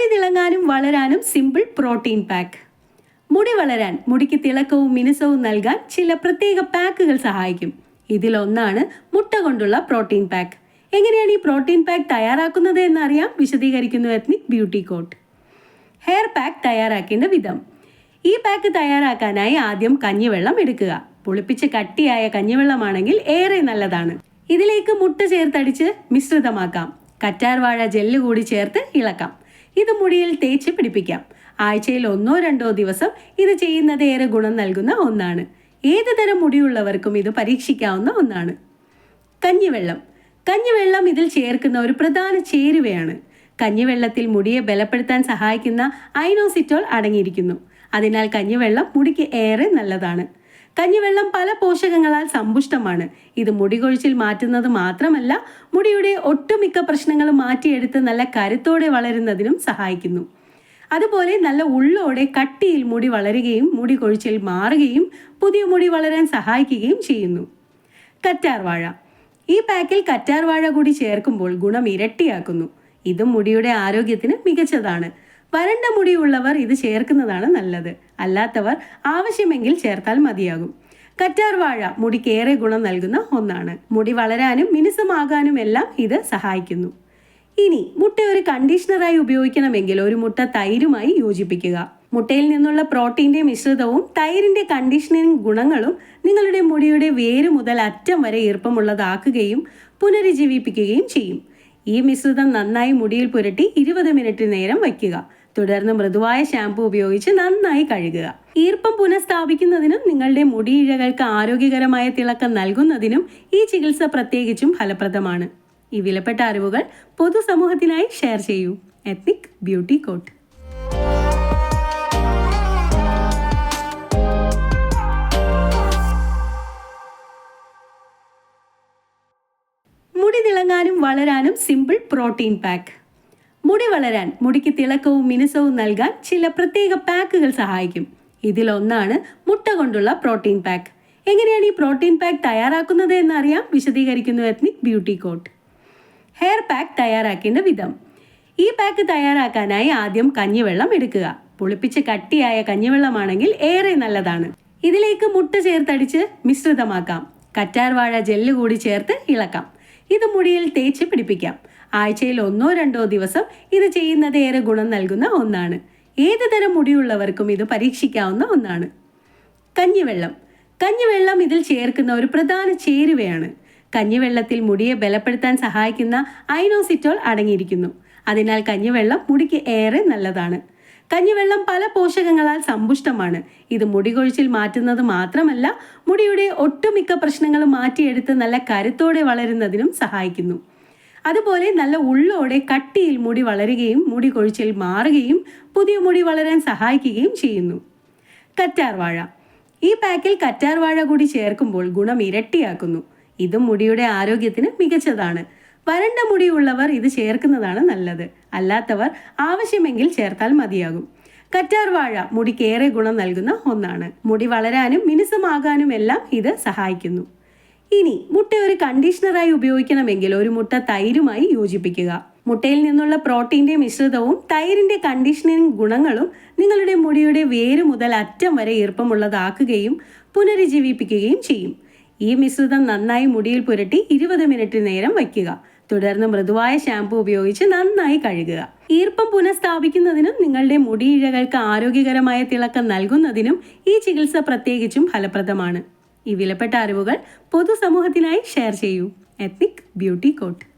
മുടി തിളങ്ങാനും വളരാനും സിമ്പിൾ പ്രോട്ടീൻ പാക്ക് മുടി വളരാൻ മുടിക്ക് തിളക്കവും മിനുസവും നൽകാൻ ചില പ്രത്യേക പാക്കുകൾ സഹായിക്കും. ഇതിലൊന്നാണ് മുട്ട കൊണ്ടുള്ള പ്രോട്ടീൻ പാക്ക് എങ്ങനെയാണ് ഈ പ്രോട്ടീൻ പാക്ക് തയ്യാറാക്കുന്നത് എന്നറിയാം വിശദീകരിക്കുന്നു ethnic beauty coat hair pack തയ്യാറാക്കേണ്ട വിധം. ഈ പാക്ക് തയ്യാറാക്കാനായി ആദ്യം കഞ്ഞിവെള്ളം എടുക്കുക. പുളിപ്പിച്ച് കട്ടിയായ കഞ്ഞിവെള്ളമാണെങ്കിൽ ഏറെ നല്ലതാണ്. ഇതിലേക്ക് മുട്ട ചേർത്തടിച്ച് മിശ്രിതമാക്കാം. കറ്റാർവാഴ ജെല്ല് കൂടി ചേർത്ത് ഇളക്കാം. ഇത് മുടിയിൽ തേച്ച് പിടിപ്പിക്കാം. ആഴ്ചയിൽ ഒന്നോ രണ്ടോ ദിവസം ഇത് ചെയ്യുന്നത് ഏറെ ഗുണം നൽകുന്ന ഒന്നാണ്. ഏത് തരം മുടിയുള്ളവർക്കും ഇത് പരീക്ഷിക്കാവുന്ന ഒന്നാണ്. കഞ്ഞിവെള്ളം. കഞ്ഞിവെള്ളം ഇതിൽ ചേർക്കുന്ന ഒരു പ്രധാന ചേരുവയാണ്. കഞ്ഞിവെള്ളത്തിൽ മുടിയെ ബലപ്പെടുത്താൻ സഹായിക്കുന്ന ഐനോസിറ്റോൾ അടങ്ങിയിരിക്കുന്നു. അതിനാൽ കഞ്ഞിവെള്ളം മുടിക്ക് ഏറെ നല്ലതാണ്. കഞ്ഞിവെള്ളം പല പോഷകങ്ങളാൽ സമ്പുഷ്ടമാണ്. ഇത് മുടി കൊഴിച്ചിൽ മാറ്റുന്നത് മാത്രമല്ല മുടിയുടെ ഒട്ടുമിക്ക പ്രശ്നങ്ങളും മാറ്റിയെടുത്ത് നല്ല കരുത്തോടെ വളരുന്നതിനും സഹായിക്കുന്നു. അതുപോലെ നല്ല ഉള്ളോടെ കട്ടിയിൽ മുടി വളരുകയും മുടി കൊഴിച്ചിൽ മാറുകയും പുതിയ മുടി വളരാൻ സഹായിക്കുകയും ചെയ്യുന്നു. കറ്റാർവാഴ ഈ പാക്കിൽ കറ്റാർവാഴ കൂടി ചേർക്കുമ്പോൾ ഗുണം ഇരട്ടിയാക്കുന്നു. ഇതും മുടിയുടെ ആരോഗ്യത്തിന് മികച്ചതാണ്. വരണ്ട മുടിയുള്ളവർ ഇത് ചേർക്കുന്നതാണ് നല്ലത്. അല്ലാത്തവർ ആവശ്യമെങ്കിൽ ചേർത്താൽ മതിയാകും. കറ്റാർവാഴ മുടിക്കേറെ ഗുണം നൽകുന്ന ഒന്നാണ്. മുടി വളരാനും മിനുസമാകാനും എല്ലാം ഇത് സഹായിക്കുന്നു. ഇനി മുട്ട ഒരു കണ്ടീഷണറായി ഉപയോഗിക്കണമെങ്കിൽ ഒരു മുട്ട തൈരുമായി യോജിപ്പിക്കുക. മുട്ടയിൽ നിന്നുള്ള പ്രോട്ടീന്റെ മിശ്രിതവും തൈരിന്റെ കണ്ടീഷനിങ് ഗുണങ്ങളും നിങ്ങളുടെ മുടിയുടെ വേര് മുതൽ അറ്റം വരെ ഈർപ്പമുള്ളതാക്കുകയും പുനരുജ്ജീവിപ്പിക്കുകയും ചെയ്യും. ഈ മിശ്രിതം നന്നായി മുടിയിൽ പുരട്ടി ഇരുപത് മിനിറ്റ് നേരം വയ്ക്കുക. തുടർന്ന് മൃദുവായ ഷാംപൂ ഉപയോഗിച്ച് നന്നായി കഴുകുക. ഈർപ്പം പുനഃസ്ഥാപിക്കുന്നതിനും നിങ്ങളുടെ മുടിയിഴകൾക്ക് ആരോഗ്യകരമായ തിളക്കം നൽകുന്നതിനും ഈ ചികിത്സ പ്രത്യേകിച്ചും ഫലപ്രദമാണ്. ഈ വിലപ്പെട്ട അറിവുകൾ പൊതുസമൂഹത്തിനായി ഷെയർ ചെയ്യൂ. Ethnic beauty coat. മുടി തിളങ്ങാനും വളരാനും സിമ്പിൾ പ്രോട്ടീൻ പാക്ക്. മുടി വളരാൻ മുടിക്ക് തിളക്കവും മിനുസവും നൽകാൻ ചില പ്രത്യേക പാക്കുകൾ സഹായിക്കും. ഇതിലൊന്നാണ് മുട്ട കൊണ്ടുള്ള പ്രോട്ടീൻ പാക്ക്. എങ്ങനെയാണ് ഈ പ്രോട്ടീൻ പാക്ക് തയ്യാറാക്കുന്നത് എന്നറിയാം വിശദീകരിക്കുന്നു ethnic beauty coat. Hair pack തയ്യാറാക്കേണ്ട വിധം. ഈ പാക്ക് തയ്യാറാക്കാനായി ആദ്യം കഞ്ഞിവെള്ളം എടുക്കുക. പുളിപ്പിച്ച് കട്ടിയായ കഞ്ഞിവെള്ളമാണെങ്കിൽ ഏറെ നല്ലതാണ്. ഇതിലേക്ക് മുട്ട ചേർത്തടിച്ച് മിശ്രിതമാക്കാം. കറ്റാർവാഴ ജെല്ല് കൂടി ചേർത്ത് ഇളക്കാം. ഇത് മുടിയിൽ തേച്ച് പിടിപ്പിക്കാം. ആഴ്ചയിൽ ഒന്നോ രണ്ടോ ദിവസം ഇത് ചെയ്യുന്നത് ഏറെ ഗുണം നൽകുന്ന ഒന്നാണ്. ഏത് തരം മുടിയുള്ളവർക്കും ഇത് പരീക്ഷിക്കാവുന്ന ഒന്നാണ്. കഞ്ഞിവെള്ളം. കഞ്ഞിവെള്ളം ഇതിൽ ചേർക്കുന്ന ഒരു പ്രധാന ചേരുവയാണ്. കഞ്ഞിവെള്ളത്തിൽ മുടിയെ ബലപ്പെടുത്താൻ സഹായിക്കുന്ന ഐനോസിറ്റോൾ അടങ്ങിയിരിക്കുന്നു. അതിനാൽ കഞ്ഞിവെള്ളം മുടിക്ക് ഏറെ നല്ലതാണ്. കഞ്ഞിവെള്ളം പല പോഷകങ്ങളാൽ സമ്പുഷ്ടമാണ്. ഇത് മുടി കൊഴിച്ചിൽ മാറ്റുന്നത് മാത്രമല്ല മുടിയുടെ ഒട്ടുമിക്ക പ്രശ്നങ്ങളും മാറ്റിയെടുത്ത് നല്ല കരുത്തോടെ വളരുന്നതിനും സഹായിക്കുന്നു. അതുപോലെ നല്ല ഉള്ളോടെ കട്ടിയിൽ മുടി വളരുകയും മുടി കൊഴിച്ചിൽ മാറുകയും പുതിയ മുടി വളരാൻ സഹായിക്കുകയും ചെയ്യുന്നു. കറ്റാർവാഴ ഈ പാക്കിൽ കറ്റാർവാഴ കൂടി ചേർക്കുമ്പോൾ ഗുണം ഇരട്ടിയാക്കുന്നു. ഇതും മുടിയുടെ ആരോഗ്യത്തിന് മികച്ചതാണ്. വരണ്ട മുടിയുള്ളവർ ഇത് ചേർക്കുന്നതാണ് നല്ലത്. അല്ലാത്തവർ ആവശ്യമെങ്കിൽ ചേർത്താൽ മതിയാകും. കറ്റാർവാഴ മുടിക്കേറെ ഗുണം നൽകുന്ന ഒന്നാണ്. മുടി വളരാനും മിനുസമാകാനും എല്ലാം ഇത് സഹായിക്കുന്നു. ഇനി മുട്ട ഒരു കണ്ടീഷണറായി ഉപയോഗിക്കണമെങ്കിൽ ഒരു മുട്ട തൈരുമായി യോജിപ്പിക്കുക. മുട്ടയിൽ നിന്നുള്ള പ്രോട്ടീന്റെ മിശ്രിതവും തൈരിന്റെ കണ്ടീഷനിങ് ഗുണങ്ങളും നിങ്ങളുടെ മുടിയുടെ വേര് മുതൽ അറ്റം വരെ ഈർപ്പമുള്ളതാക്കുകയും പുനരുജ്ജീവിപ്പിക്കുകയും ചെയ്യും. ഈ മിശ്രിതം നന്നായി മുടിയിൽ പുരട്ടി ഇരുപത് മിനിറ്റ് നേരം വയ്ക്കുക. തുടർന്ന് മൃദുവായ ഷാംപൂ ഉപയോഗിച്ച് നന്നായി കഴുകുക. ഈർപ്പം പുനഃസ്ഥാപിക്കുന്നതിനും നിങ്ങളുടെ മുടിയിഴകൾക്ക് ആരോഗ്യകരമായ തിളക്കം നൽകുന്നതിനും ഈ ചികിത്സ പ്രത്യേകിച്ചും ഫലപ്രദമാണ്. ഈ വിലപ്പെട്ട അറിവുകൾ പൊതുസമൂഹത്തിനായി ഷെയർ ചെയ്യൂ. Ethnic beauty coat.